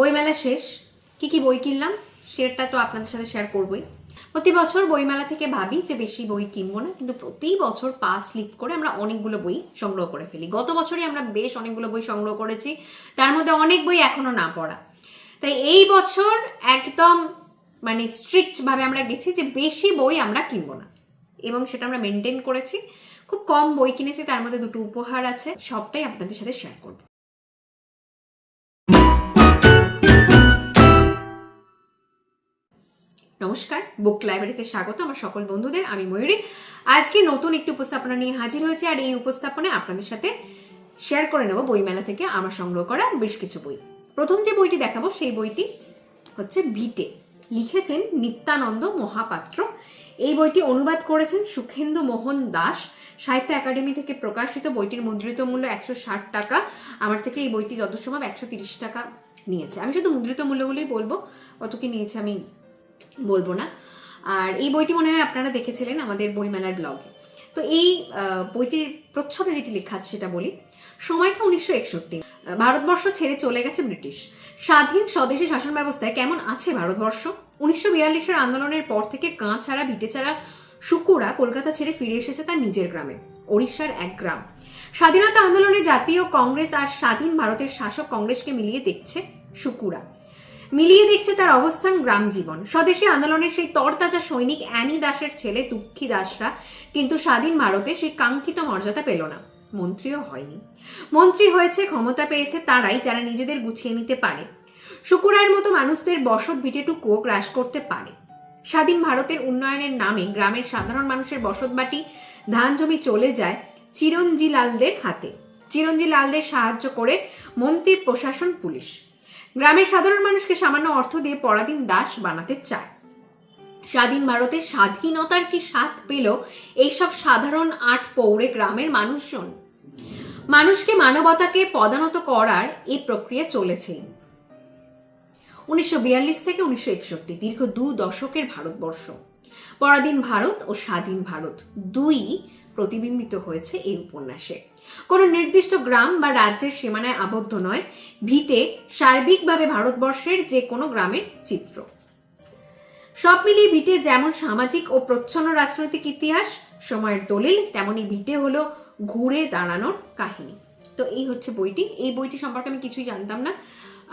বইমেলা শেষ। কি কি বই কিনলাম, সেটা তো আপনাদের সাথে শেয়ার করবই। প্রতি বছর বইমেলা থেকে ভাবি যে বেশি বই কিনবো না, কিন্তু প্রতি বছর পাঁচ স্লিপ করে আমরা অনেকগুলো বই সংগ্রহ করে ফেলি। গত বছরই আমরা বেশ অনেকগুলো বই সংগ্রহ করেছি, তার মধ্যে অনেক বই এখনও না পড়া। তাই এই বছর একদম মানে স্ট্রিক্ট ভাবে আমরা গেছি যে বেশি বই আমরা কিনবো না। এবং সেটা আমরা মেনটেন করেছি। খুব কম বই কিনেছি, তার মধ্যে দুটো উপহার আছে, সবটাই আপনাদের সাথে শেয়ার করব। নমস্কার, বুক লাইব্রেরিতে স্বাগত আমার সকল বন্ধুদের, আমি ময়ূরী। আজকে নতুন একটি উপস্থাপনা নিয়ে হাজির হয়েছে আর এই উপস্থাপনায় আপনাদের সাথে শেয়ার করে নেব বইমেলা থেকে আমার সংগ্রহ করা বেশ কিছু বই। প্রথম যে বইটি দেখাবো, সেই বইটি হচ্ছে ভিটে। লিখেছেন নিত্যানন্দ মহাপাত্র। এই বইটি অনুবাদ করেছেন সুখেন্দু মোহন দাস। সাহিত্য একাডেমি থেকে প্রকাশিত বইটির মুদ্রিত মূল্য একশো ষাট টাকা। আমার থেকে এই বইটি যত সম্ভব একশো তিরিশ টাকা নিয়েছে। আমি শুধু মুদ্রিত মূল্যগুলোই বলব কত কি নিয়েছে আমি বলব না। আর এই বইটি মনে হয় আপনারা দেখেছিলেন আমাদের বইমেলার ব্লগে তো এই বইটির প্রচ্ছদে যেটি লেখা আছে সেটা বলি। সময়টা উনিশশো একষট্টি। ভারতবর্ষ ছেড়ে চলে গেছে ব্রিটিশ। স্বাধীন স্বদেশী শাসন ব্যবস্থায় কেমন আছে ভারতবর্ষ? উনিশশো বিয়াল্লিশের আন্দোলনের পর থেকে কাঁ ছাড়া, ভিটে ছাড়া, শুকুরা কলকাতা ছেড়ে ফিরে এসেছে তার নিজের গ্রামে, ওড়িশার এক গ্রাম। স্বাধীনতা আন্দোলনে জাতীয় কংগ্রেস আর স্বাধীন ভারতের শাসক কংগ্রেসকে মিলিয়ে দেখছে শুকুরা। মিলিয়ে দেখছে তার অবস্থান গ্রাম জীবন। স্বদেশী আন্দোলনের সেই তরতাজা সৈনিক অ্যানি দাসের ছেলে দুঃখী দাসরা কিন্তু স্বাধীন ভারতে সেই কাঙ্ক্ষিত মর্যাদা পেল না। মন্ত্রীও হয়নি। মন্ত্রী হয়েছে, ক্ষমতা পেয়েছে তারাই যারা নিজেদের গুছিয়ে নিতে পারে। শুকুরার মতো মানুষদের বসত ভিটেটুকুও গ্রাস করতে পারে। স্বাধীন ভারতের উন্নয়নের নামে গ্রামের সাধারণ মানুষের বসতবাটি ধান জমি চলে যায় চিরঞ্জিলালদের হাতে। চিরঞ্জিলালদের সাহায্য করে মন্ত্রীর প্রশাসন, পুলিশ। গ্রামের সাধারণ মানুষকে সামান্য অর্থ দিয়ে পরাধীন দাস বানাতে চায়। স্বাধীন ভারতের স্বাধীনতার কি স্বাদ পেল এইসব সাধারণ আট পৌরে গ্রামের মানুষজন? মানুষকে মানবতাকে পদানত করার এই প্রক্রিয়া চলেছে। উনিশশো বিয়াল্লিশ থেকে উনিশশো একষট্টি, দীর্ঘ দু দশকের ভারতবর্ষ। পরাধীন ভারত ও স্বাধীন ভারত দুই প্রতিবিম্বিত হয়েছে এই উপন্যাসে। কোনো নির্দিষ্ট গ্রাম বা রাজ্যের সীমানায় আবদ্ধ নয়। ভিটে সার্বিকভাবে ভারতবর্ষের যে কোনো গ্রামের চিত্র। সব মিলিয়ে ভিটে যেমন সামাজিক ও প্রচ্ছন্ন রাজনৈতিক ইতিহাস, সময়ের দলিল, তেমনি ভিটে হলো ঘুরে দাঁড়ানোর কাহিনী। তো এই হচ্ছে বইটি। এই বইটি সম্পর্কে আমি কিছুই জানতাম না।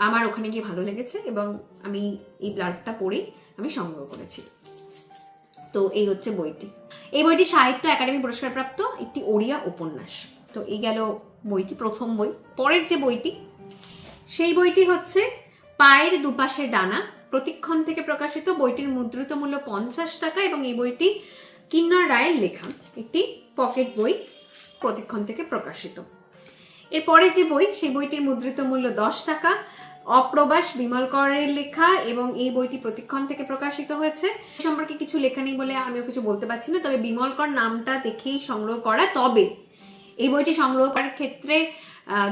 আমার ওখানে গিয়ে ভালো লেগেছে এবং আমি এই ব্লাডটা পড়েই আমি সংগ্রহ করেছি। তো এই হচ্ছে বইটি। এই বইটি সাহিত্য একাডেমি পুরস্কারপ্রাপ্ত একটি ওড়িয়া উপন্যাস। তো এই গেল বইটি, প্রথম বই। পরের যে বইটি, সেই বইটি হচ্ছে পায়ের দুপাশে ডানা। প্রতিক্ষণ থেকে প্রকাশিত বইটির মুদ্রিত মূল্য পঞ্চাশ টাকা এবং এই বইটি কিন্নর রায়ের লেখা, একটি পকেট বই প্রতিক্ষণ থেকে প্রকাশিত। এরপরে যে বই, সেই বইটির মুদ্রিত মূল্য দশ টাকা, অপ্রবাস বিমল করের লেখা এবং এই বইটি প্রতিক্ষণ থেকে প্রকাশিত হয়েছে। সম্পর্কে কিছু লেখা নেই বলে আমিও কিছু বলতে পারছি না, তবে বিমল কর নামটা দেখেই সংগ্রহ করা। তবে এই বইটি সংগ্রহ করার ক্ষেত্রে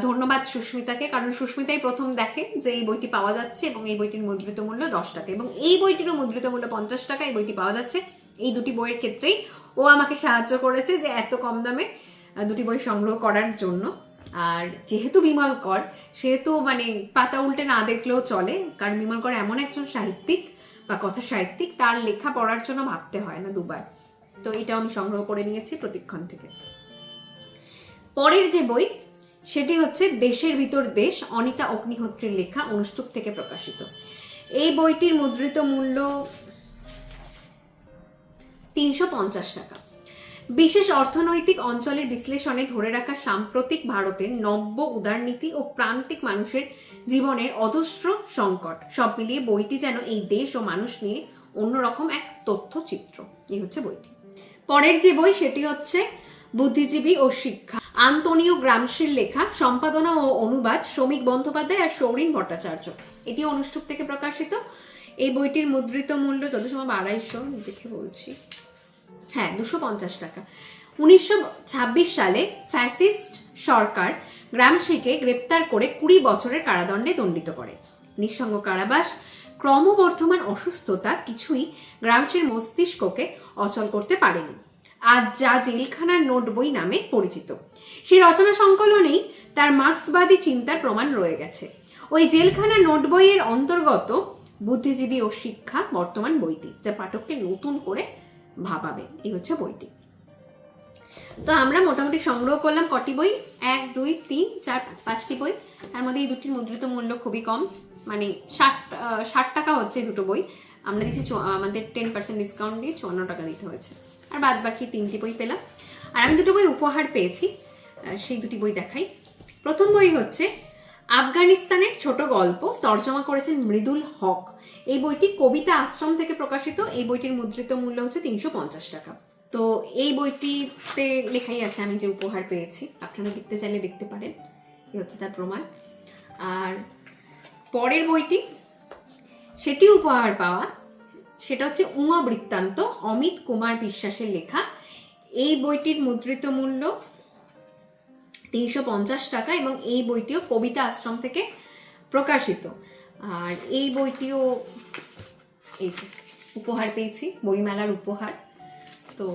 ধন্যবাদ সুস্মিতাকে, কারণ সুস্মিতাই প্রথম দেখে যে এই বইটি পাওয়া যাচ্ছে এবং এই বইটির মুদ্রিত মূল্য দশ টাকা। এবং এই বইটিরও মুদ্রিত মূল্য পঞ্চাশ টাকা, এই বইটি পাওয়া যাচ্ছে এই দুটি বইয়ের ক্ষেত্রেই। ও আমাকে সাহায্য করেছে যে এত কম দামে দুটি বই সংগ্রহ করার জন্য। আর যেহেতু বিমল কর, সেহেতু মানে পাতা উল্টে না দেখলেও চলে, কারণ বিমল কর এমন একজন সাহিত্যিক বা কথা সাহিত্যিক, তার লেখা পড়ার জন্য ভাবতে হয় না দুবার। তো এটাও আমি সংগ্রহ করে নিয়েছি প্রতিক্ষণ থেকে। পরের যে বই, সেটি হচ্ছে দেশের ভিতর দেশ, অনিতা অগ্নিহোত্রীর লেখা, অনুষ্টুপ থেকে প্রকাশিত। এই বইটির মুদ্রিত মূল্য তিনশো পঞ্চাশ টাকা। বিশেষ অর্থনৈতিক অঞ্চলের বিশ্লেষণে ধরে রাখা সাম্প্রতিক ভারতের নব্য উদারনীতি ও প্রান্তিক মানুষের জীবনের অজস্র সংকট, সব মিলিয়ে বইটি যেন এই দেশ ও মানুষ নিয়ে অন্যরকম এক তথ্যচিত্র। এই হচ্ছে বইটি। পরের যে বই, সেটি হচ্ছে বুদ্ধিজীবী ও শিক্ষা। আন্তনীয় গ্রামশীর লেখা, সম্পাদনা ও অনুবাদ শ্রমিক বন্দ্যোপাধ্যায় আর সৌরিন ভট্টাচার্য। এটি অনুষ্ঠুপ থেকে প্রকাশিত। এই বইটির মুদ্রিত মূল্য যত সময় আড়াইশো দেখে বলছি। হ্যাঁ দুশো পঞ্চাশ টাকা। উনিশশো ছাব্বিশ সালে ফ্যাসিস্ট সরকার গ্রামসিকে গ্রেপ্তার করে কুড়ি বছরের কারাদণ্ডে দণ্ডিত করে। নিঃসঙ্গ কারাবাস, ক্রমবর্ধমান অসুস্থতা কিছুই গ্রামসির মস্তিষ্ককে অচল করতে পারেনি। আজ যা জেলখানার নোট বই নামে পরিচিত। সেই রচনা সংকলনেই তার মার্ক্সবাদী চিন্তার প্রমাণ রয়ে গেছে। ওই জেলখানা নোট বইয়ের অন্তর্গত বুদ্ধিজীবী ও শিক্ষা বর্তমান বইটি, যা পাঠককে নতুন করে ভাবাবে। এই হচ্ছে বইটি। তো আমরা মোটামুটি সংগ্রহ করলাম কটি বই? এক, দুই, তিন, চার, পাঁচ, পাঁচটি বই। তার মধ্যে এই দুটির মুদ্রিত মূল্য খুবই কম। মানে ষাট ষাট টাকা হচ্ছে দুটো বই। আমরা দিচ্ছি আমাদের টেন পার্সেন্ট ডিসকাউন্ট দিয়ে চুয়ান্ন টাকা দিতে হয়েছে। আর বাদ বাকি তিনটি বই পেলাম। আর আমি দুটো বই উপহার পেয়েছি সেই দুটি বই দেখাই। প্রথম বই হচ্ছে আফগানিস্তানের ছোট গল্প, তর্জমা করেছেন মৃদুল হক। এই বইটি কবিতা আশ্রম থেকে প্রকাশিত, এই বইটির মুদ্রিত মূল্য হচ্ছে তিনশো পঞ্চাশ টাকা। তো এই বইটিতে লেখাই আছে আমি যে উপহার পেয়েছি, আপনারা দেখতে চাইলে দেখতে পারেন এই হচ্ছে তার প্রমাণ। আর পরের বইটি, সেটি উপহার পাওয়া সেটা হচ্ছে উমা বৃত্তান্ত, অমিত কুমার বিশ্বাসের লেখা। এই বইটির মুদ্রিত মূল্য তিনশো পঞ্চাশ টাকা এবং এই বইটিও কবিতা আশ্রম থেকে প্রকাশিত। আর এই বইটিও এই যে উপহার পেয়েছি, বইমেলার উপহার। তো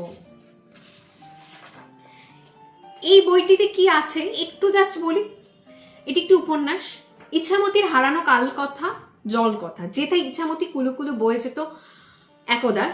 এই বইটিতে কি আছে একটু জাস্ট বলি। এটি একটি উপন্যাস। ইচ্ছামতির হারানো কাল কথা জল কথা যেটা ইচ্ছামতি কুলু কুলু বয়ে যেত একদা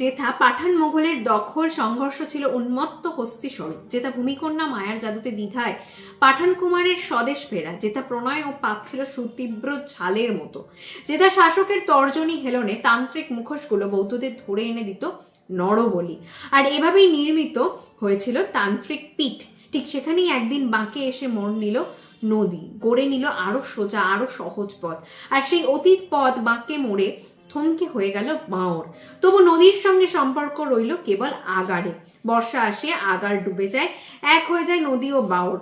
যেথা পাঠান মোগলের দখল সংঘর্ষ ছিল উন্মত্ত হস্তি স্বরূপ যেটা ভূমিকন্যা মায়ার জাদুতে দ্বিধায় পাঠান কুমারের স্বদেশ ফেরা যেটা প্রণয় ও পাপ ছিল সুতীব্র ঝালের মতো যেটা শাসকের তর্জনী হেলনে তান্ত্রিক মুখোশগুলো বৌদ্ধদের ধরে এনে দিত নরবলি। আর এভাবেই নির্মিত হয়েছিল তান্ত্রিক পীঠ। ঠিক সেখানেই একদিন বাঁকে এসে মন নিল নদী, গড়ে নিল আরও সোজা, আরও সহজ পথ। আর সেই অতীত পথ বাঁকে মোড়ে থমকে হয়ে গেল বাঁওর। তবু নদীর সঙ্গে সম্পর্ক রইল কেবল আগারে বর্ষা আসে আগার ডুবে যায়, এক হয়ে যায় নদী ও বাওর,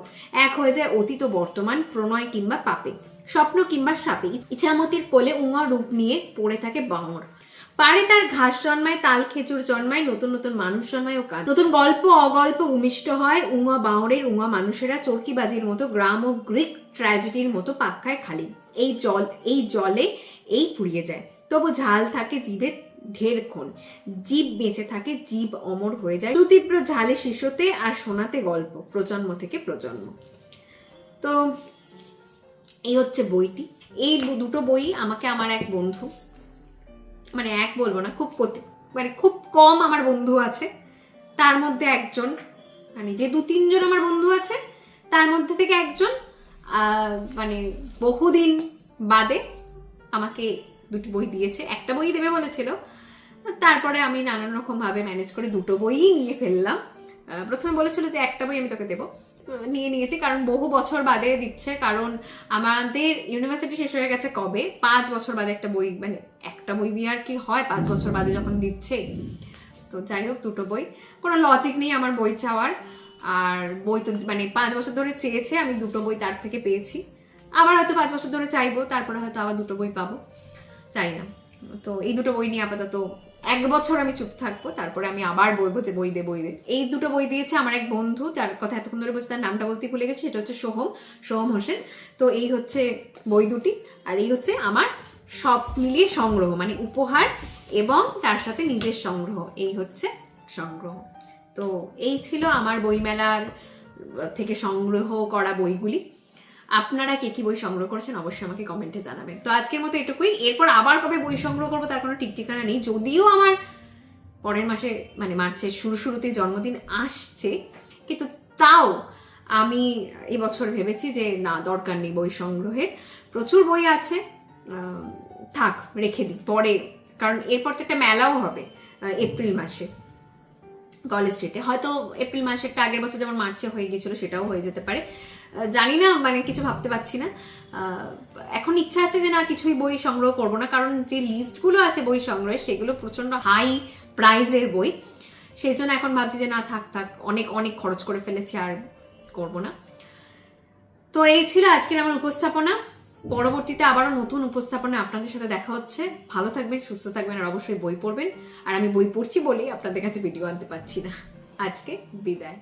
এক হয়ে যায় অতীত বর্তমান, প্রণয় কিংবা পাপে, স্বপ্ন কিংবা সাপে। ইচ্ছামতির কোলে উঙা রূপ নিয়ে পড়ে থাকে বাঁওর। পারে তার ঘাস জন্মায়, তাল খেজুর জন্মায়, নতুন নতুন মানুষ জন্মায় ও কাজ। নতুন গল্প অগল্প উমিষ্ট হয় উঙা বাঁওরের উঙা মানুষেরা চরকিবাজির মতো গ্রাম ও গ্রিক ট্র্যাজেডির মতো পাক্কায় খালি। এই জল, এই জলে এই পুড়িয়ে যায়। তবু ঝাল থাকে জীবে ঢেরক্ষণ জীব বেঁচে থাকে, জীব অমর হয়ে যায়। সুতীব্র ঝালে শিশুতে আর শোনাতে গল্প, প্রজন্ম থেকে প্রজন্ম। তো এই হচ্ছে বইটি। এই দুটো বই আমাকে আমার এক বন্ধু মানে এক বলব না, খুব মানে খুব কম আমার বন্ধু আছে। তার মধ্যে একজন মানে যে দু তিনজন আমার বন্ধু আছে, তার মধ্যে থেকে একজন মানে বহুদিন বাদে আমাকে দুটি বই দিয়েছে, একটা বই দেবে বলেছিল। তারপরে আমি নানান রকম ভাবে ম্যানেজ করে দুটো বইই নিয়ে ফেললাম। প্রথমে বলেছিল যে একটা বই আমি তোকে দেবো। নিয়ে নিয়েছি, কারণ বহু বছর বাদে দিচ্ছে, কারণ আমাদের ইউনিভার্সিটি শেষ হয়ে গেছে কবে? পাঁচ বছর বাদে একটা বই মানে একটা বই দিয়ে আর কি হয়, পাঁচ বছর বাদে যখন দিচ্ছে। তো যাই হোক, দুটো বই। কোনো লজিক নেই আমার বই চাওয়ার। আর বই তো মানে পাঁচ বছর ধরে চেয়েছে, আমি দুটো বই তার থেকে পেয়েছি। আবার হয়তো পাঁচ বছর ধরে চাইব, তারপরে হয়তো আবার দুটো বই পাবো। চাই না তো এই দুটো বই নিয়ে আপাতত এক বছর আমি চুপ থাকব, তারপরে আমি আবার বলব যে বই দে বই দে। এই দুটো বই দিয়েছে আমার এক বন্ধু, যার কথা এতক্ষণ ধরে বলছি তার নামটা বলতে ভুলে গেছি, সেটা হচ্ছে সোহম সোহম হোসেন। তো এই হচ্ছে বই দুটি, আর এই হচ্ছে আমার সব মিলিয়ে সংগ্রহ মানে উপহার এবং তার সাথে নিজের সংগ্রহ, এই হচ্ছে সংগ্রহ। তো এই ছিল আমার বইমেলার থেকে সংগ্রহ করা বইগুলি। আপনারা কে কি বই সংগ্রহ করেছেন অবশ্যই আমাকে কমেন্টে জানাবেন। তো আজকের মতো এটুকুই। এরপর আবার কবে বই সংগ্রহ করব তার কোনো ঠিক ঠিকানা নেই। যদিও আমার পরের মাসে মানে মার্চের শুরু শুরুতে জন্মদিন আসছে, কিন্তু তাও আমি এবছর ভেবেছি যে না, দরকার নেই বই সংগ্রহের। প্রচুর বই আছে। থাক, রেখে দিই। পরে, কারণ এরপর তো একটা মেলাও হবে এপ্রিল মাসে, কলেজ স্ট্রিটে। হয়তো এপ্রিল মাসেরটা আগের বছর যেমন মার্চে হয়ে গিয়েছিল, সেটাও হয়ে যেতে পারে। জানি না মানে কিছু ভাবতে পারছি না। এখন ইচ্ছা আছে যে না, কিছুই বই সংগ্রহ করব না, কারণ যে লিস্টগুলো আছে বই সংগ্রহে সেগুলো প্রচণ্ড হাই প্রাইজের বই। সেই জন্য এখন ভাবছি যে না, থাক থাক, অনেক অনেক খরচ করে ফেলেছি আর করব না। তো এই ছিল আজকের আমার উপস্থাপনা। পরবর্তীতে আবারও নতুন উপস্থাপনা আপনাদের সাথে দেখা হচ্ছে। ভালো থাকবেন, সুস্থ থাকবেন, আর অবশ্যই বই পড়বেন। আর আমি বই পড়ছি বলেই আপনাদের কাছে ভিডিও আনতে পারছি না। আজকে বিদায়।